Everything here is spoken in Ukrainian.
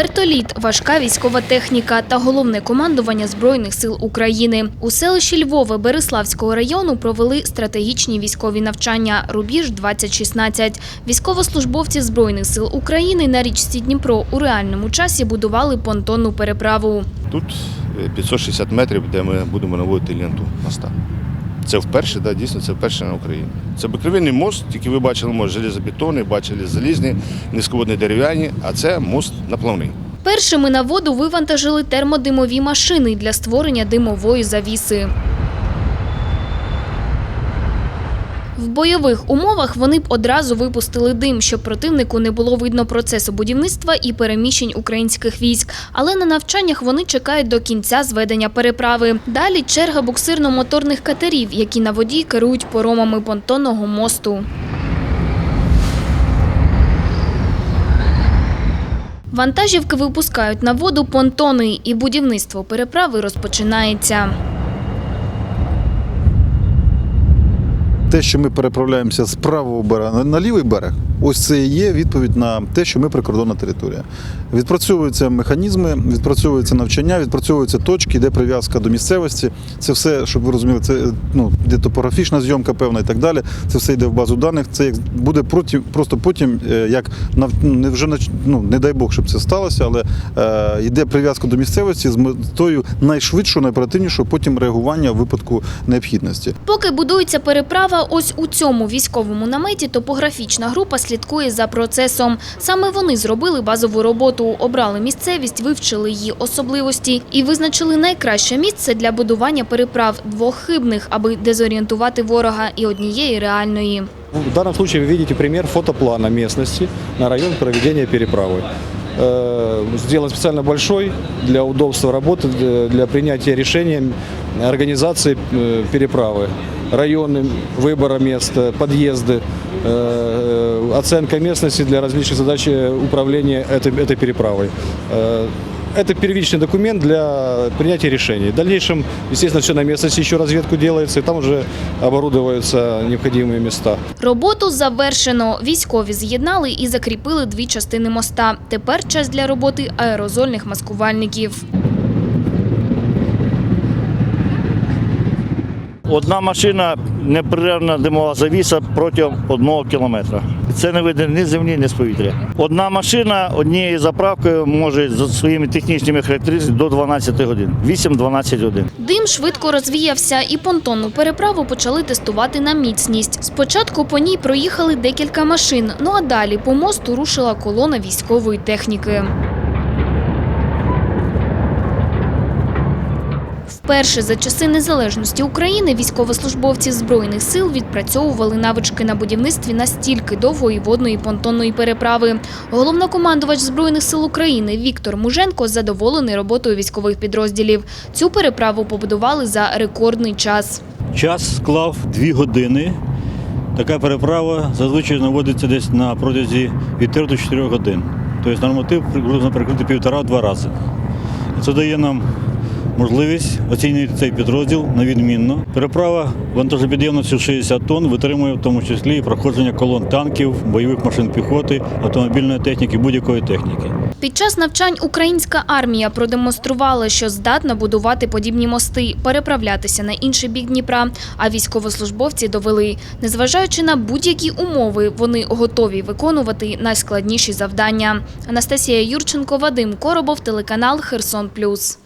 Вертоліт, важка військова техніка та головне командування Збройних сил України. У селищі Львове Береславського району провели стратегічні військові навчання «Рубіж 2016 Військовослужбовці Збройних сил України на річці Дніпро у реальному часі будували понтонну переправу. Тут е, 560 метрів, де ми будемо наводити ленту моста. Це вперше, да, дійсно, це вперше на Україні. Це обикновенний мост, тільки ви бачили мост железобетонний, бачили залізні, низьководні дерев'яні, а це мост наплавний. Першими на воду вивантажили термодимові машини для створення димової завіси. В бойових умовах вони б одразу випустили дим, щоб противнику не було видно процесу будівництва і переміщень українських військ. Але на навчаннях вони чекають до кінця зведення переправи. Далі черга буксирно-моторних катерів, які на воді керують поромами понтонного мосту. Вантажівки випускають на воду понтони, і будівництво переправи розпочинається. Те, що ми переправляємося з правого берега на- лівий берег, ось це і є відповідь на те, що ми прикордонна територія. Відпрацьовуються механізми, відпрацьовуються навчання, відпрацьовуються точки, де прив'язка до місцевості. Це все, щоб ви розуміли, це ну, де топографічна зйомка певна і так далі. Це все йде в базу даних. Це як буде проти, просто потім, е, як не вже ну, не дай Бог, щоб це сталося, але е, йде прив'язка до місцевості з метою найшвидшого, найоперативнішого потім реагування в випадку необхідності. Поки будується переправа, ось у цьому військовому наметі топографічна група слідкує за процесом. Саме вони зробили базову роботу, обрали місцевість, вивчили її особливості і визначили найкраще місце для будування переправ двох хибних, аби дезорієнтувати ворога і однієї реальної. В данном случае вы видите пример фотоплана местности на район проведения переправы. Э, Сделан специально большой для удобства работы, для- для принятия решения организации э, переправы. Районы, выбора места, подъезды, э, оценка местности для различных задач э, управления этой, этой переправой. Э, Это первичный документ для принятия решений. В дальнейшем, естественно, все на местности еще разведку делается, и там уже оборудуются необходимые места. Роботу завершено. Військові з'єднали і закріпили дві частини моста. Тепер час для роботи аерозольних маскувальників. Одна машина непрервна димова завіса протягом одного кілометра. Це не видно ні землі, ні з повітря. Одна машина однією заправкою може за своїми технічними характеристиками до 12 годин. 8-12 годин. Дим швидко розвіявся, і понтонну переправу почали тестувати на міцність. Спочатку по ній проїхали декілька машин, ну а далі по мосту рушила колона військової техніки. Вперше за часи незалежності України військовослужбовці збройних сил відпрацьовували навички на будівництві настільки довгої водної понтонної переправи. Головнокомандувач збройних сил України Віктор Муженко задоволений роботою військових підрозділів. Цю переправу побудували за рекордний час. Час склав 2 години. Така переправа зазвичай наводиться десь на протязі від 3 до 4 годин. Тобто норматив приблизно прикрити півтора-два рази. Це дає нам можливість оцінити цей підрозділ на відмінно. Переправа вантажопідємністю 60 тонн витримує в тому числі і проходження колон танків, бойових машин піхоти, автомобільної техніки, будь-якої техніки. Під час навчань українська армія продемонструвала, що здатна будувати подібні мости, переправлятися на інший бік Дніпра. А військовослужбовці довели, незважаючи на будь-які умови, вони готові виконувати найскладніші завдання. Анастасія Юрченко, Вадим Коробов, телеканал Херсон Плюс.